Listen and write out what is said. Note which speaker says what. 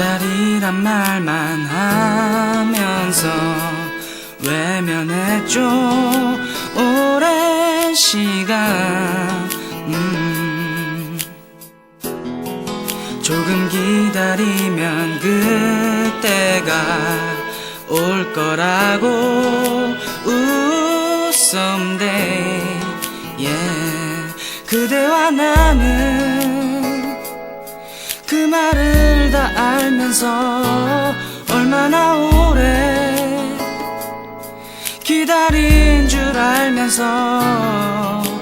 Speaker 1: 기다리란 말만 하면서 외면했죠 오랜 시간 음. 조금 기다리면 그때가 올 거라고 웃음대 yeah. 그대와 나는 그 말을 다 알면서 얼마나 오래 기다린 줄 알면서